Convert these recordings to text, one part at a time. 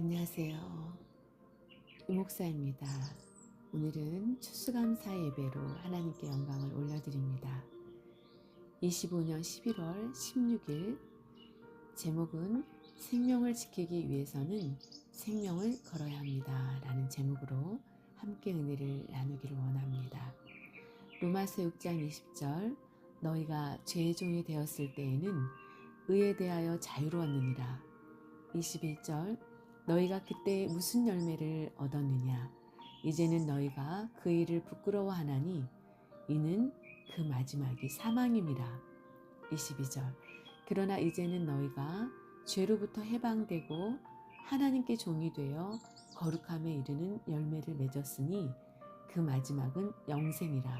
안녕하세요. 이목사입니다. 오늘은 추수감사 예배로 하나님께 영광을 올려드립니다. 25년 11월 16일 제목은 생명을 지키기 위해서는 생명을 걸어야 합니다. 라는 제목으로 함께 은혜를 나누기를 원합니다. 로마서 6장 20절 너희가 죄의 종이 되었을 때에는 의에 대하여 자유로웠느니라. 21절 너희가 그때 무슨 열매를 얻었느냐? 이제는 너희가 그 일을 부끄러워하나니 이는 그 마지막이 사망임이라. 22절. 그러나 이제는 너희가 죄로부터 해방되고 하나님께 종이 되어 거룩함에 이르는 열매를 맺었으니 그 마지막은 영생이라.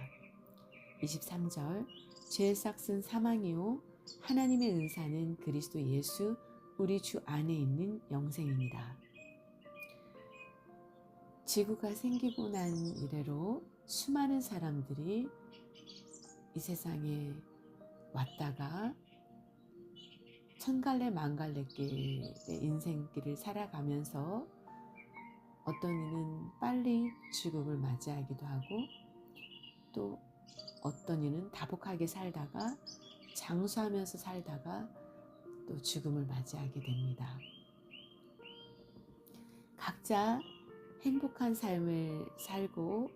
23절. 죄의 싹은 사망이요. 하나님의 은사는 그리스도 예수 우리 주 안에 있는 영생입니다. 지구가 생기고 난 이래로 수많은 사람들이 이 세상에 왔다가 천갈래 만갈래길의 인생길을 살아가면서 어떤 이는 빨리 죽음을 맞이하기도 하고 또 어떤 이는 다복하게 살다가 장수하면서 살다가 또 죽음을 맞이하게 됩니다. 각자 행복한 삶을 살고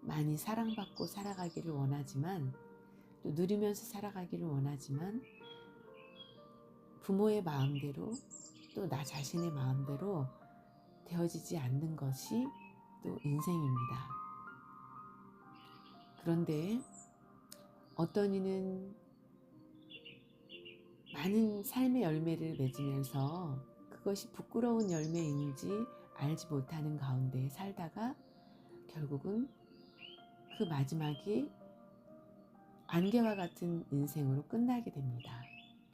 많이 사랑받고 살아가기를 원하지만 또 누리면서 살아가기를 원하지만 부모의 마음대로 또 나 자신의 마음대로 되어지지 않는 것이 또 인생입니다. 그런데 어떤 이는 많은 삶의 열매를 맺으면서 그것이 부끄러운 열매인지 알지 못하는 가운데 살다가 결국은 그 마지막이 안개와 같은 인생으로 끝나게 됩니다.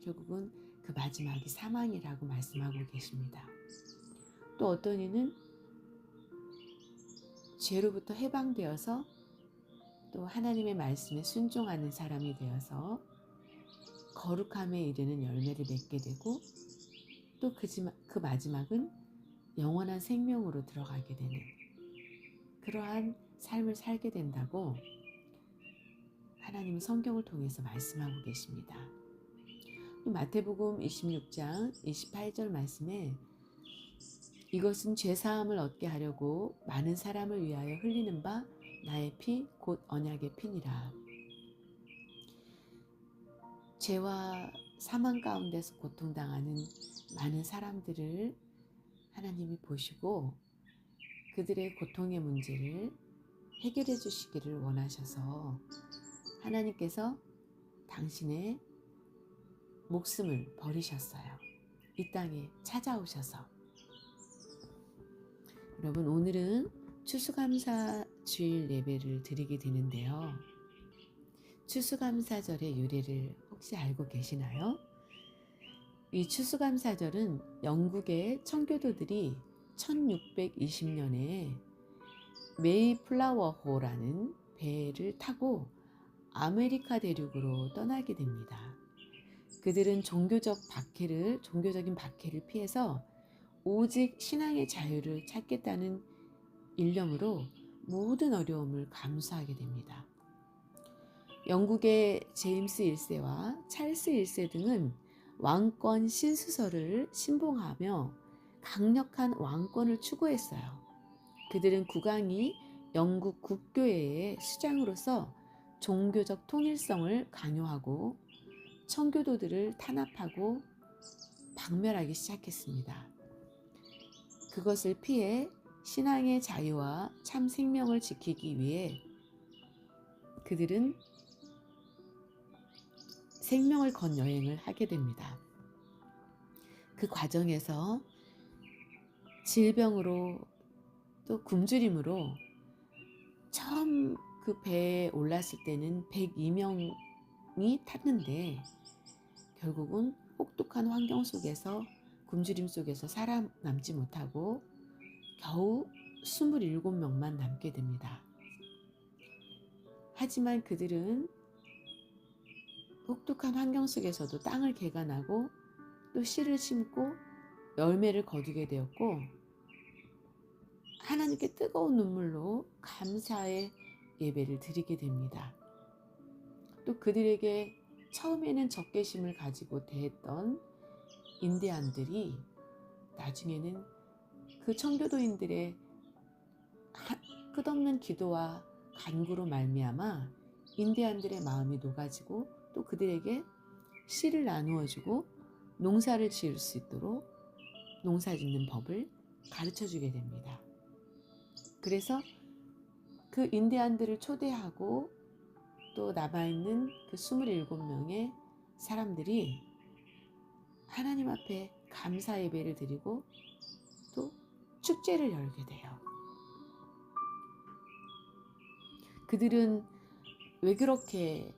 결국은 그 마지막이 사망이라고 말씀하고 계십니다. 또 어떤 이는 죄로부터 해방되어서 또 하나님의 말씀에 순종하는 사람이 되어서 거룩함에 이르는 열매를 맺게 되고 또그 마지막은 영원한 생명으로 들어가게 되는 그러한 삶을 살게 된다고 하나님은 성경을 통해서 말씀하고 계십니다. 마태복음 26장 28절 말씀에 이것은 죄사함을 얻게 하려고 많은 사람을 위하여 흘리는 바 나의 피 곧 언약의 피니라. 죄와 사망 가운데서 고통당하는 많은 사람들을 하나님이 보시고 그들의 고통의 문제를 해결해 주시기를 원하셔서 하나님께서 당신의 목숨을 버리셨어요. 이 땅에 찾아오셔서. 여러분, 오늘은 추수감사 주일 예배를 드리게 되는데요. 추수감사절의 유래를 혹시 알고 계시나요? 이 추수감사절은 영국의 청교도들이 1620년에 메이플라워호라는 배를 타고 아메리카 대륙으로 떠나게 됩니다. 그들은 종교적 박해를 종교적인 박해를 피해서 오직 신앙의 자유를 찾겠다는 일념으로 모든 어려움을 감수하게 됩니다. 영국의 제임스 1세와 찰스 1세 등은 왕권 신수설을 신봉하며 강력한 왕권을 추구했어요. 그들은 국왕이 영국 국교회의 수장으로서 종교적 통일성을 강요하고 청교도들을 탄압하고 박멸하기 시작했습니다. 그것을 피해 신앙의 자유와 참 생명을 지키기 위해 그들은 생명을 건 여행을 하게 됩니다. 그 과정에서 질병으로 또 굶주림으로 처음 그 배에 올랐을 때는 102명이 탔는데 결국은 혹독한 환경 속에서 굶주림 속에서 살아남지 못하고 겨우 27명만 남게 됩니다. 하지만 그들은 혹독한 환경 속에서도 땅을 개간하고 또 씨를 심고 열매를 거두게 되었고 하나님께 뜨거운 눈물로 감사의 예배를 드리게 됩니다. 또 그들에게 처음에는 적개심을 가지고 대했던 인디안들이 나중에는 그 청교도인들의 하- 끝없는 기도와 간구로 말미암아 인디안들의 마음이 녹아지고 또 그들에게 씨를 나누어 주고 농사를 지을 수 있도록 농사 짓는 법을 가르쳐 주게 됩니다. 그래서 그 인디안들을 초대하고 또 남아있는 그 27명의 사람들이 하나님 앞에 감사 예배를 드리고 또 축제를 열게 돼요. 그들은 왜 그렇게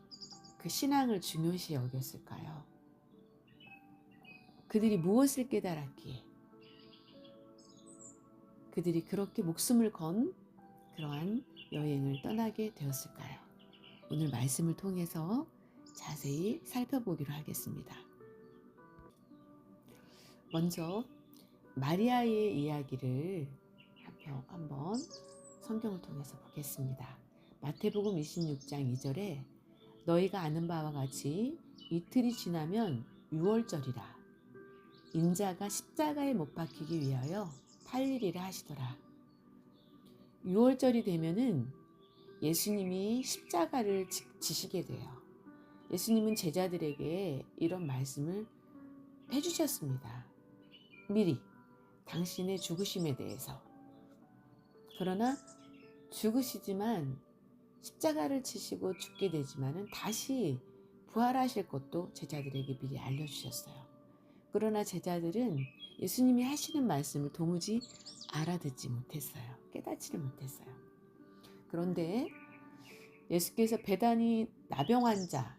그 신앙을 중요시 여겼을까요? 그들이 무엇을 깨달았기에 그들이 그렇게 목숨을 건 그러한 여행을 떠나게 되었을까요? 오늘 말씀을 통해서 자세히 살펴보기로 하겠습니다. 먼저 마리아의 이야기를 한번 성경을 통해서 보겠습니다. 마태복음 26장 2절에 너희가 아는 바와 같이 이틀이 지나면 6월절이라 인자가 십자가에 못 박히기 위하여 8일이라 하시더라. 6월절이 되면은 예수님이 십자가를 지- 지시게 돼요. 예수님은 제자들에게 이런 말씀을 해주셨습니다. 미리 당신의 죽으심에 대해서. 그러나 죽으시지만 십자가를 치시고 죽게 되지만은 다시 부활하실 것도 제자들에게 미리 알려주셨어요. 그러나 제자들은 예수님이 하시는 말씀을 도무지 알아듣지 못했어요. 깨닫지를 못했어요. 그런데 예수께서 배단이 나병 환자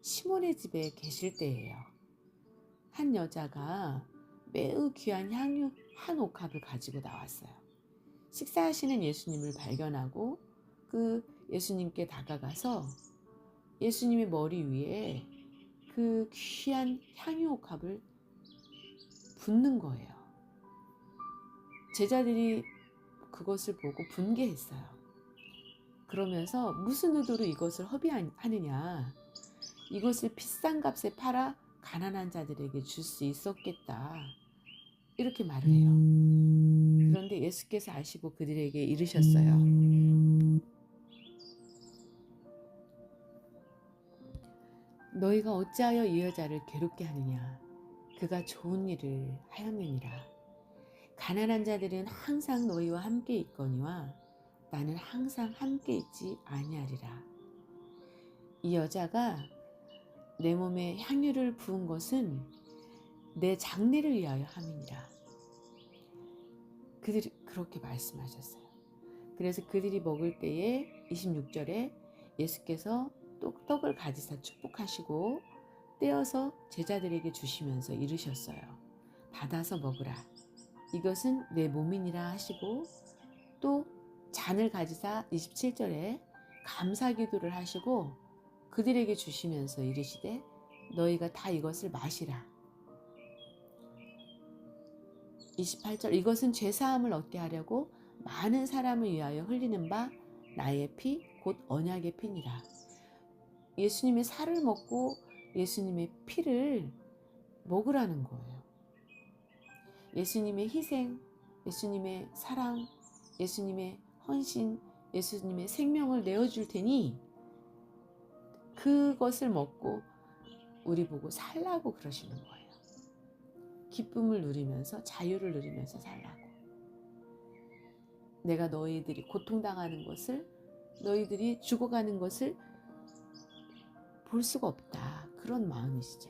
시몬의 집에 계실 때예요. 한 여자가 매우 귀한 향유 한 옥합을 가지고 나왔어요. 식사하시는 예수님을 발견하고 그 예수님께 다가가서 예수님의 머리 위에 그 귀한 향유 옥합을 붓는 거예요. 제자들이 그것을 보고 분개했어요. 그러면서 무슨 의도로 이것을 허비하느냐. 이것을 비싼 값에 팔아 가난한 자들에게 줄 수 있었겠다. 이렇게 말을 해요. 그런데 예수께서 아시고 그들에게 이르셨어요. 너희가 어찌하여 이 여자를 괴롭게 하느냐? 그가 좋은 일을 하였느니라. 가난한 자들은 항상 너희와 함께 있거니와 나는 항상 함께 있지 아니하리라. 이 여자가 내 몸에 향유를 부은 것은 내 장례를 위하여 함이니라. 그들이 그렇게 말씀하셨어요. 그래서 그들이 먹을 때에 26절에 예수께서 떡- 떡을 가지사 축복하시고 떼어서 제자들에게 주시면서 이르셨어요. 받아서 먹으라. 이것은 내 몸이니라 하시고 또 잔을 가지사 27절에 감사 기도를 하시고 그들에게 주시면서 이르시되 너희가 다 이것을 마시라. 28절 이것은 죄 사함을 얻게 하려고 많은 사람을 위하여 흘리는 바 나의 피 곧 언약의 피니라. 예수님의 살을 먹고 예수님의 피를 먹으라는 거예요. 예수님의 희생, 예수님의 사랑, 예수님의 헌신, 예수님의 생명을 내어줄 테니 그것을 먹고 우리 보고 살라고 그러시는 거예요. 기쁨을 누리면서 자유를 누리면서 살라고. 내가 너희들이 고통당하는 것을 너희들이 죽어가는 것을 볼 수가 없다. 그런 마음이시죠.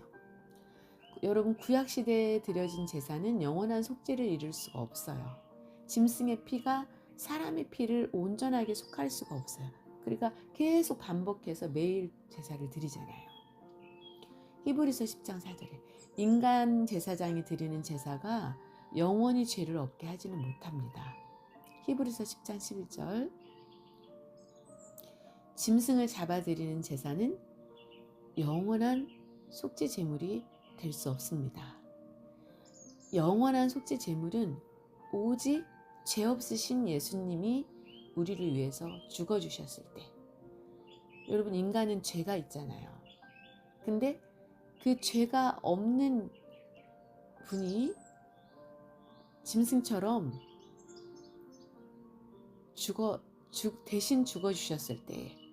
여러분 구약 시대에 드려진 제사는 영원한 속죄를 이룰 수가 없어요. 짐승의 피가 사람의 피를 온전하게 속할 수가 없어요. 그러니까 계속 반복해서 매일 제사를 드리잖아요. 히브리서 10장 4절에 인간 제사장이 드리는 제사가 영원히 죄를 없게 하지는 못합니다. 히브리서 10장 11절 짐승을 잡아드리는 제사는 영원한 속죄 제물이 될 수 없습니다. 영원한 속죄 제물은 오직 죄 없으신 예수님이 우리를 위해서 죽어 주셨을 때 여러분 인간은 죄가 있잖아요. 근데 그 죄가 없는 분이 짐승처럼 죽어 죽 대신 죽어 주셨을 때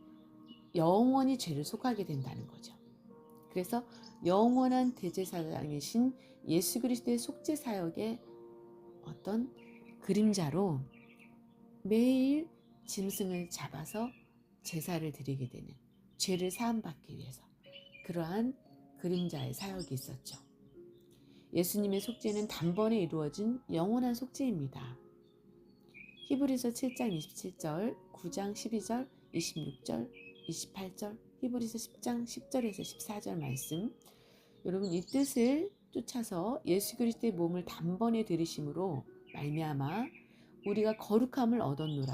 영원히 죄를 속하게 된다는 거죠. 그래서 영원한 대제사장이신 예수 그리스도의 속죄 사역의 어떤 그림자로 매일 짐승을 잡아서 제사를 드리게 되는 죄를 사함받기 위해서 그러한 그림자의 사역이 있었죠. 예수님의 속죄는 단번에 이루어진 영원한 속죄입니다. 히브리서 7장 27절, 9장 12절, 26절, 28절, 히브리서 10장 10절에서 14절 말씀. 여러분 이 뜻을 쫓아서 예수 그리스도의 몸을 단번에 들이심으로 말미암아 우리가 거룩함을 얻었노라.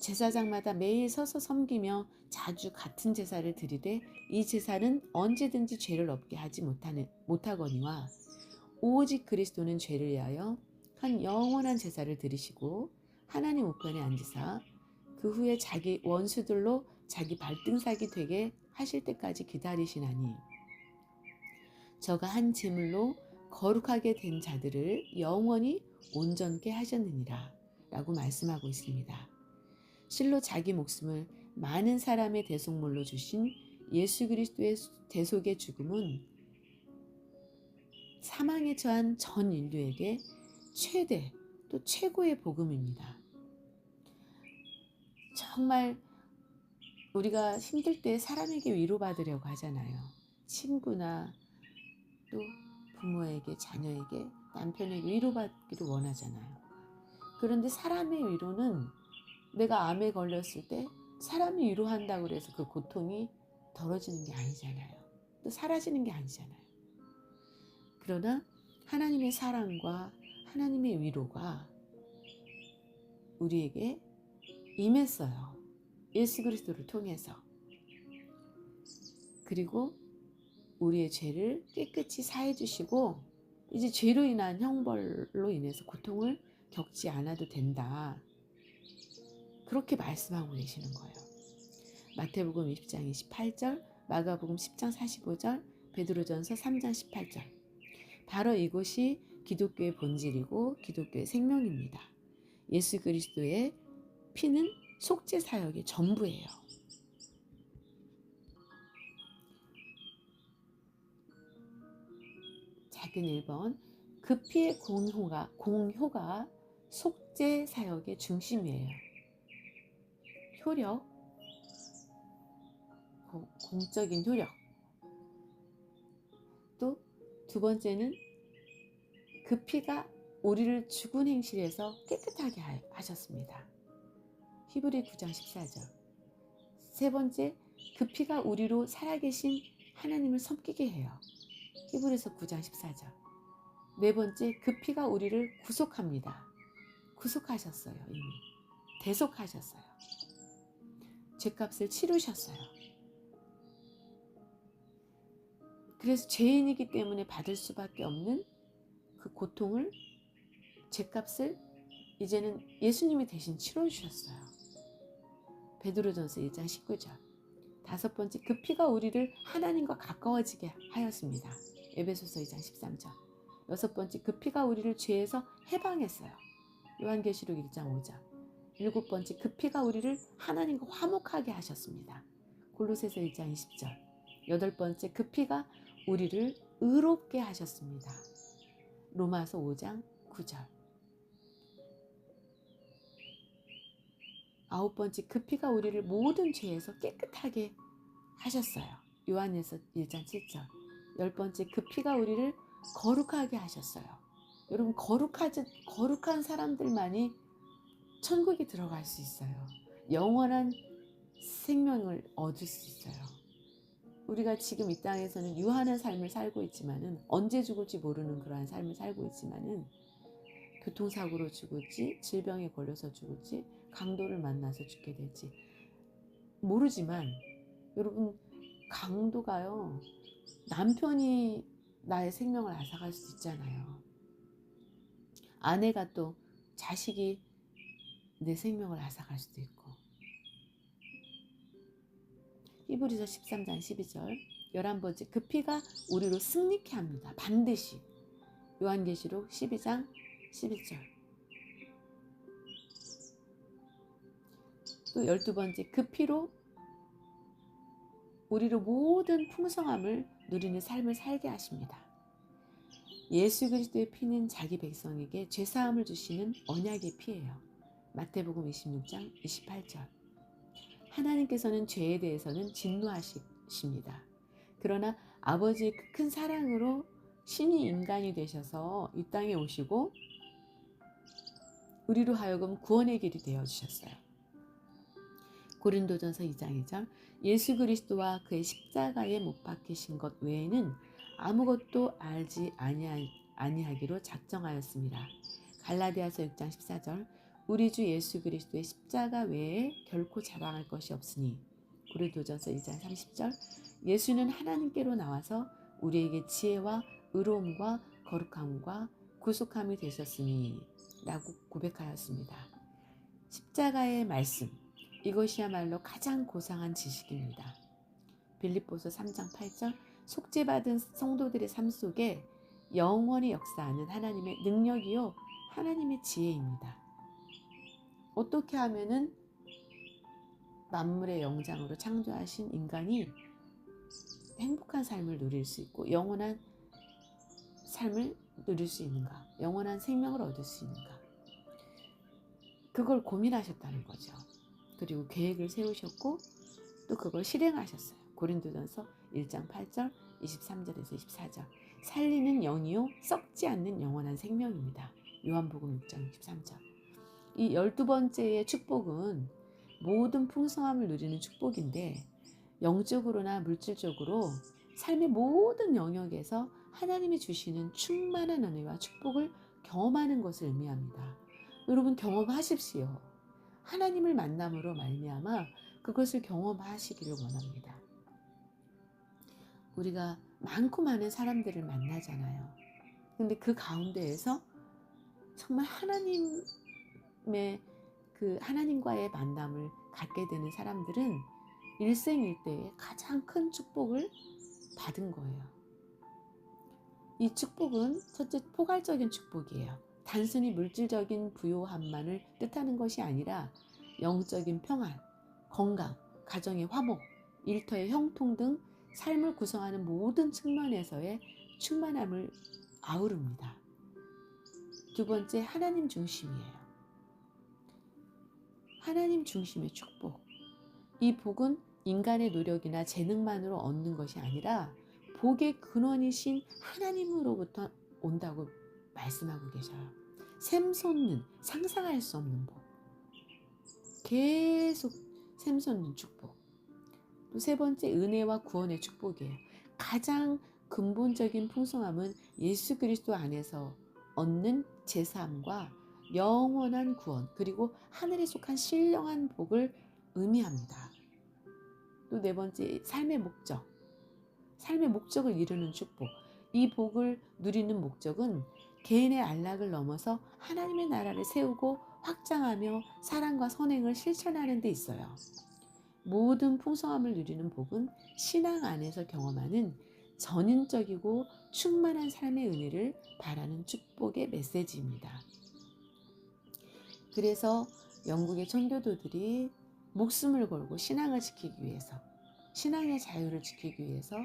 제사장마다 매일 서서 섬기며 자주 같은 제사를 드리되 이 제사는 언제든지 죄를 없게 하지 못하는 못하거니와 오직 그리스도는 죄를 위하여 한 영원한 제사를 드리시고 하나님 우편에 앉으사 그 후에 자기 원수들로 자기 발등삭이 되게 하실 때까지 기다리시나니 저가 한 제물로 거룩하게 된 자들을 영원히 온전케 하셨느니라 라고 말씀하고 있습니다. 실로 자기 목숨을 많은 사람의 대속물로 주신 예수 그리스도의 대속의 죽음은 사망에 처한 전 인류에게 최대 또 최고의 복음입니다. 정말 우리가 힘들 때 사람에게 위로받으려고 하잖아요. 친구나 또 부모에게, 자녀에게, 남편에게 위로받기를 원하잖아요. 그런데 사람의 위로는 내가 암에 걸렸을 때 사람이 위로한다고 그래서 그 고통이 덜어지는 게 아니잖아요. 또 사라지는 게 아니잖아요. 그러나 하나님의 사랑과 하나님의 위로가 우리에게 임했어요. 예수 그리스도를 통해서. 그리고 우리의 죄를 깨끗이 사해 주시고 이제 죄로 인한 형벌로 인해서 고통을 겪지 않아도 된다. 그렇게 말씀하고 계시는 거예요. 마태복음 20장 28절, 마가복음 10장 45절, 베드로전서 3장 18절. 바로 이곳이 기독교의 본질이고 기독교의 생명입니다. 예수 그리스도의 피는 속죄 사역의 전부예요. 작은 1번 그 피의 공효가 공효가 속죄 사역의 중심이에요. 효력 고, 공적인 효력 또 두 번째는 그 피가 우리를 죽은 행실에서 깨끗하게 하셨습니다. 히브리 9장 14절. 세 번째, 그 피가 우리로 살아계신 하나님을 섬기게 해요. 히브리서 9장 14절. 네 번째, 그 피가 우리를 구속합니다. 구속하셨어요, 이미. 대속하셨어요. 죄값을 치르셨어요. 그래서 죄인이기 때문에 받을 수밖에 없는 그 고통을 죄값을 이제는 예수님이 대신 치러 주셨어요. 베드로전서 1장 19절. 다섯 번째 그 피가 우리를 하나님과 가까워지게 하였습니다. 에베소서 2장 13절. 여섯 번째 그 피가 우리를 죄에서 해방했어요. 요한계시록 1장 5절. 일곱 번째 그 피가 우리를 하나님과 화목하게 하셨습니다. 골로새서 1장 20절. 여덟 번째 그 피가 우리를 의롭게 하셨습니다. 로마서 5장 9절. 아홉 번째 그 피가 우리를 모든 죄에서 깨끗하게 하셨어요. 요한에서 1장 7절. 열 번째 그 피가 우리를 거룩하게 하셨어요. 여러분 거룩하지 거룩한 사람들만이 천국에 들어갈 수 있어요. 영원한 생명을 얻을 수 있어요. 우리가 지금 이 땅에서는 유한한 삶을 살고 있지만은 언제 죽을지 모르는 그러한 삶을 살고 있지만은 교통사고로 죽을지 질병에 걸려서 죽을지 강도를 만나서 죽게 될지. 모르지만 여러분 강도가요 남편이 나의 생명을 앗아갈 수 있잖아요. 아내가 또 자식이 내 생명을 앗아갈 수도 있고. 히브리서 13장 12절 11번째 그 피가 우리로 승리케 합니다. 반드시. 요한계시록 12장 11절 또 12번째 그 피로 우리로 모든 풍성함을 누리는 삶을 살게 하십니다. 예수 그리스도의 피는 자기 백성에게 죄 사함을 주시는 언약의 피예요. 마태복음 26장 28절. 하나님께서는 죄에 대해서는 진노하십니다. 그러나 아버지의 그큰 사랑으로 신이 인간이 되셔서 이 땅에 오시고 우리로 하여금 구원의 길이 되어 주셨어요. 고린도전서 2장 2절 예수 그리스도와 그의 십자가에 못 박히신 것 외에는 아무것도 알지 아니하 기로 작정하였습니다. 갈라디아서 6장 14절. 우리 주 예수 그리스도의 십자가 외에 결코 자랑할 것이 없으니. 고린도전서 2장 30절. 예수는 하나님께로 나와서 우리에게 지혜와 의로움과 거룩함과 구속함이 되셨으니 라고 고백하였습니다. 십자가의 말씀 이것이야말로 가장 고상한 지식입니다. 빌립보서 3장 8절 속죄받은 성도들의 삶 속에 영원히 역사하는 하나님의 능력이요 하나님의 지혜입니다. 어떻게 하면은 만물의 영장으로 창조하신 인간이 행복한 삶을 누릴 수 있고 영원한 삶을 누릴 수 있는가? 영원한 생명을 얻을 수 있는가? 그걸 고민하셨다는 거죠. 그리고 계획을 세우셨고 또 그걸 실행하셨어요. 고린도전서 1장 8절, 23절에서 24절. 살리는 영이요 썩지 않는 영원한 생명입니다. 요한복음 6장 63절. 이 열두 번째의 축복은 모든 풍성함을 누리는 축복인데 영적으로나 물질적으로 삶의 모든 영역에서 하나님이 주시는 충만한 은혜와 축복을 경험하는 것을 의미합니다. 여러분 경험하십시오. 하나님을 만남으로 말미암아 그것을 경험하시기를 원합니다. 우리가 많고 많은 사람들을 만나잖아요. 근데 그 가운데에서 정말 하나님의 그 하나님과의 만남을 갖게 되는 사람들은 일생일대에 가장 큰 축복을 받은 거예요. 이 축복은 첫째 포괄적인 축복이에요. 단순히 물질적인 부요함만을 뜻하는 것이 아니라 영적인 평안, 건강, 가정의 화목, 일터의 형통 등 삶을 구성하는 모든 측면에서의 충만함을 아우릅니다. 두 번째, 하나님 중심이에요. 하나님 중심의 축복. 이 복은 인간의 노력이나 재능만으로 얻는 것이 아니라 복의 근원이신 하나님으로부터 온다고 말씀하고 계셔요. 샘솟는 상상할 수 없는 복. 계속 샘솟는 축복. 또 세 번째 은혜와 구원의 축복이에요. 가장 근본적인 풍성함은 예수 그리스도 안에서 얻는 제사함과 영원한 구원 그리고 하늘에 속한 신령한 복을 의미합니다. 또 네 번째 삶의 목적. 삶의 목적을 이루는 축복. 이 복을 누리는 목적은 개인의 안락을 넘어서 하나님의 나라를 세우고 확장하며 사랑과 선행을 실천하는 데 있어요. 모든 풍성함을 누리는 복은 신앙 안에서 경험하는 전인적이고 충만한 삶의 은혜를 바라는 축복의 메시지입니다. 그래서 영국의 청교도들이 목숨을 걸고 신앙을 지키기 위해서 신앙의 자유를 지키기 위해서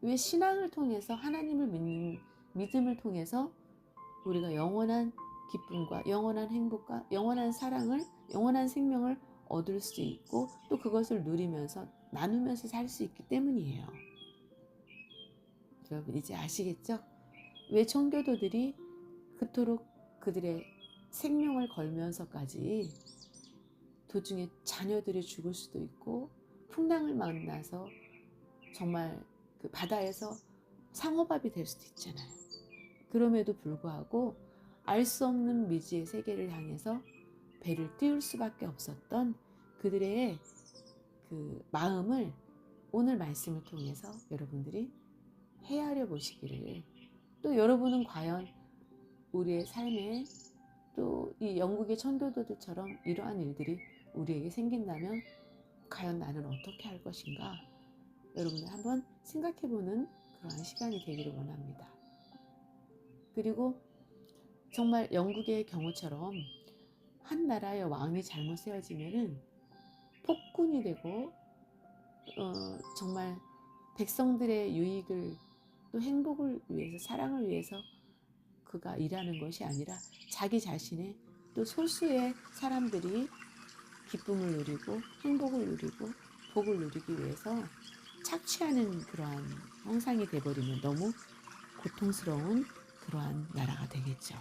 왜 신앙을 통해서 하나님을 믿는 믿음을 통해서 우리가 영원한 기쁨과 영원한 행복과 영원한 사랑을 영원한 생명을 얻을 수 있고 또 그것을 누리면서 나누면서 살 수 있기 때문이에요. 여러분 이제 아시겠죠? 왜 청교도들이 그토록 그들의 생명을 걸면서까지 도중에 자녀들이 죽을 수도 있고 풍랑을 만나서 정말 그 바다에서 상어밥이 될 수도 있잖아요. 그럼에도 불구하고 알 수 없는 미지의 세계를 향해서 배를 띄울 수밖에 없었던 그들의 그 마음을 오늘 말씀을 통해서 여러분들이 헤아려 보시기를 또 여러분은 과연 우리의 삶에 또 이 영국의 천도도들처럼 이러한 일들이 우리에게 생긴다면 과연 나는 어떻게 할 것인가? 여러분들 한번 생각해 보는 그러한 시간이 되기를 원합니다. 그리고 정말 영국의 경우처럼 한 나라의 왕이 잘못 세워지면은 폭군이 되고 어, 정말 백성들의 유익을 또 행복을 위해서 사랑을 위해서 그가 일하는 것이 아니라 자기 자신의 또 소수의 사람들이 기쁨을 누리고 행복을 누리고 복을 누리기 위해서 착취하는 그러한 형상이 돼버리면 너무 고통스러운 그러한 나라가 되겠죠.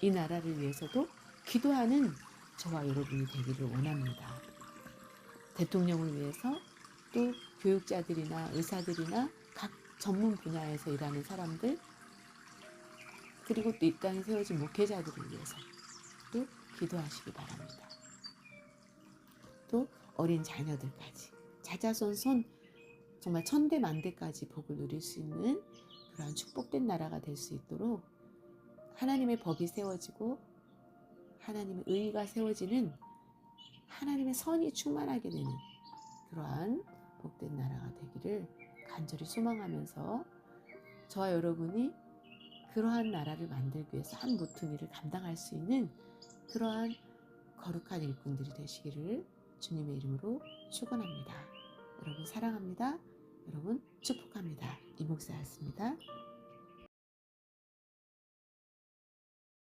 이 나라를 위해서도 기도하는 저와 여러분이 되기를 원합니다. 대통령을 위해서 또 교육자들이나 의사들이나 각 전문 분야에서 일하는 사람들 그리고 또 이 땅에 세워진 목회자들을 위해서 또 기도하시기 바랍니다. 또 어린 자녀들까지 자자손손 정말 천대 만대까지 복을 누릴 수 있는 그러한 축복된 나라가 될 수 있도록 하나님의 법이 세워지고 하나님의 의가 세워지는 하나님의 선이 충만하게 되는 그러한 복된 나라가 되기를 간절히 소망하면서 저와 여러분이 그러한 나라를 만들기 위해서 한 모퉁이를 감당할 수 있는 그러한 거룩한 일꾼들이 되시기를 주님의 이름으로 축원합니다. 여러분 사랑합니다. 여러분 축복합니다. 이목사였습니다.